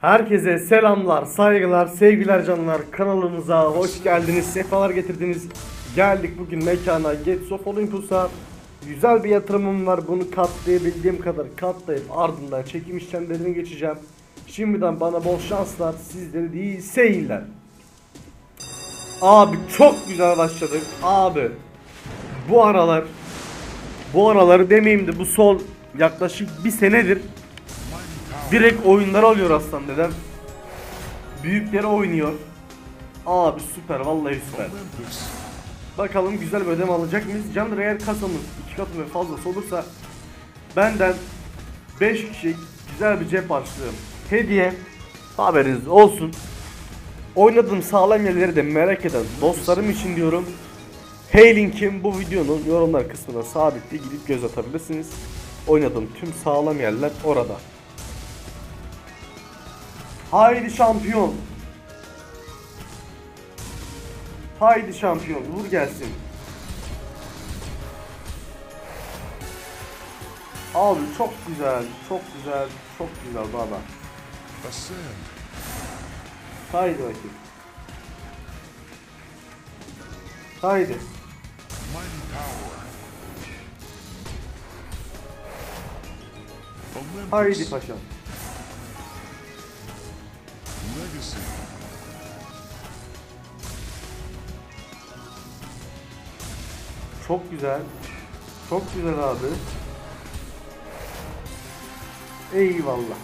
Herkese selamlar, saygılar, sevgiler canlar. Kanalımıza hoş geldiniz, sefalar getirdiniz. Geldik bugün mekana Gates of Olympus'a. Güzel bir yatırımım var. Bunu katlayabildiğim kadar katlayıp ardından çekim işlemlerine geçeceğim. Şimdiden bana bol şanslar, sizlere de iyi seyirler. Abi çok güzel başladık. Abi bu aralar bu araları demeyeyim de bu sol yaklaşık bir senedir direkt oyunlar alıyor aslan dedem. Büyükleri oynuyor. Abi süper vallahi süper. Bakalım güzel bir ödeme alacak mıyız? Can eğer kasamız iki katı ve fazlası olursa benden 5 kişi güzel bir cep harçlığı hediye haberiniz olsun. Oynadığım sağlam yerleri de merak eden dostlarım için diyorum. Hey linkim bu videonun yorumlar kısmına sabitli gidip göz atabilirsiniz. Oynadığım tüm sağlam yerler orada. Haydi şampiyon. Haydi şampiyon vur gelsin. Abi çok güzel, çok güzel, çok güzel baba. Haydi bakayım. Haydi. Haydi paşam. Legacy. Çok güzel. Çok güzel abi. Eyvallah.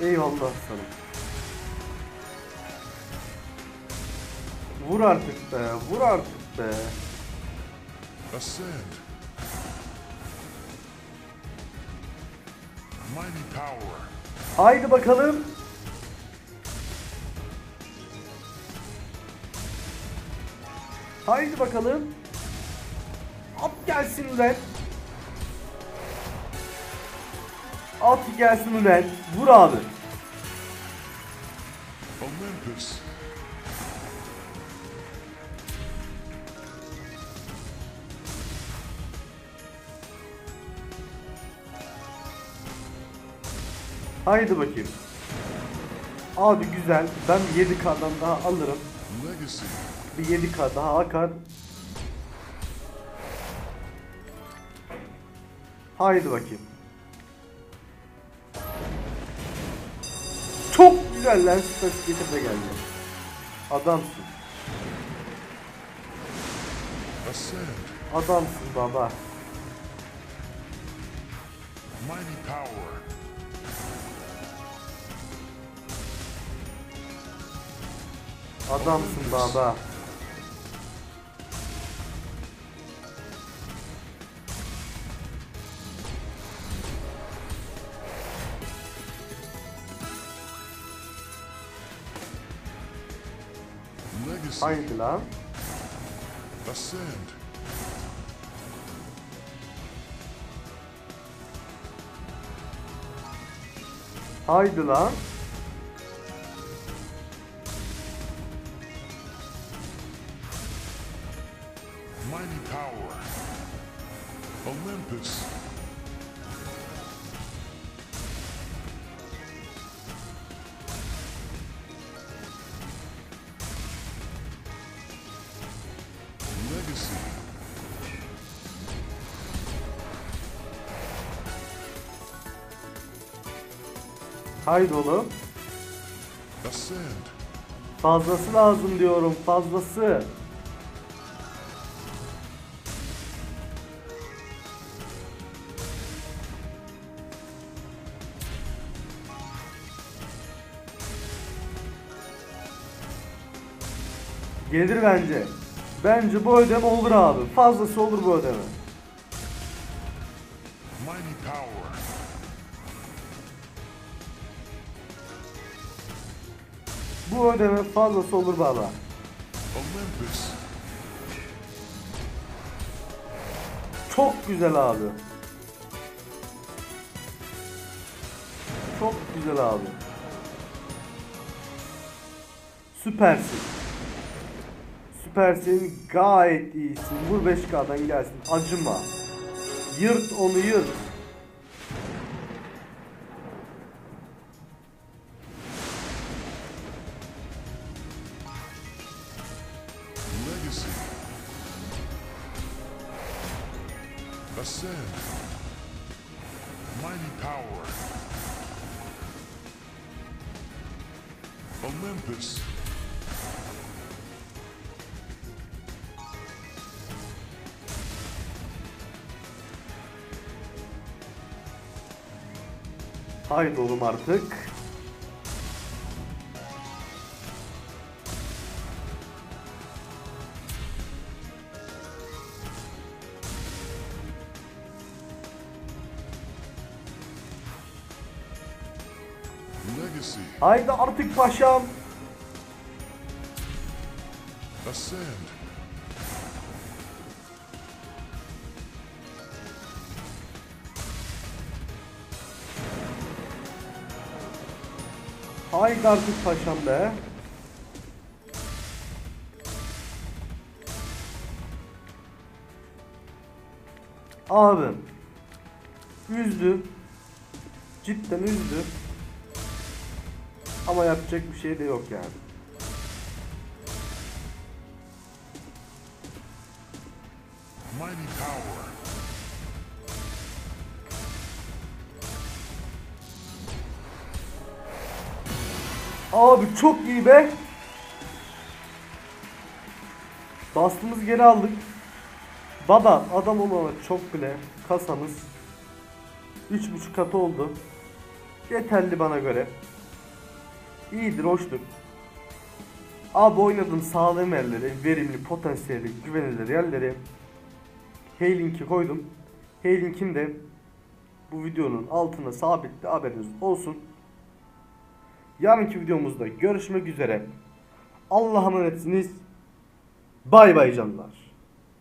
Eyvallah sana. Vur artık be, vur artık be. Ascend. Haydi bakalım. Haydi bakalım. At gelsin ulan. At gelsin ulan. Vur abi. Olympus. Haydi bakayım. Abi güzel. Ben bir 7K'dan daha alırım. Bir 7K daha akar. Haydi bakayım. Çok güzel Stas getir de geldi. Adamsın. Adamsın baba. Mighty power. Adamsın baba. Haydi lan. Ascend. Haydi lan. Mighty power. Olympus. Legacy. Haydi oğlum. Ascend. Fazlası lazım diyorum. Fazlası. Gelir bence. Bence bu ödeme olur abi. Fazlası olur bu ödeme. Bu ödeme fazlası olur baba. Çok güzel abi. Çok güzel abi. Süpersin süpersin, gayet iyisin. Vur 5K'dan gelsin, acıma. Yırt onu yırt. Olympus. Haydi oğlum artık. Legacy. Haydi artık paşam. Ascend. Haydi artık paşam be. Abi. Üzdü. Cidden üzdü. Ama yapacak bir şey de yok yani. Mighty power. Abi çok iyi be. Bastığımız geri aldık. Baba adam olmama çok bile kasamız 3.5 katı oldu. Yeterli bana göre. İyidir hoştur. Abi oynadım sağlam yerleri, verimli, potansiyeli, güvenilir yerleri. Heylink'i koydum. Heylink'in de bu videonun altına sabitli haberiniz olsun. Yarınki videomuzda görüşmek üzere. Allah'a emanetsiniz. Bay bay canlar.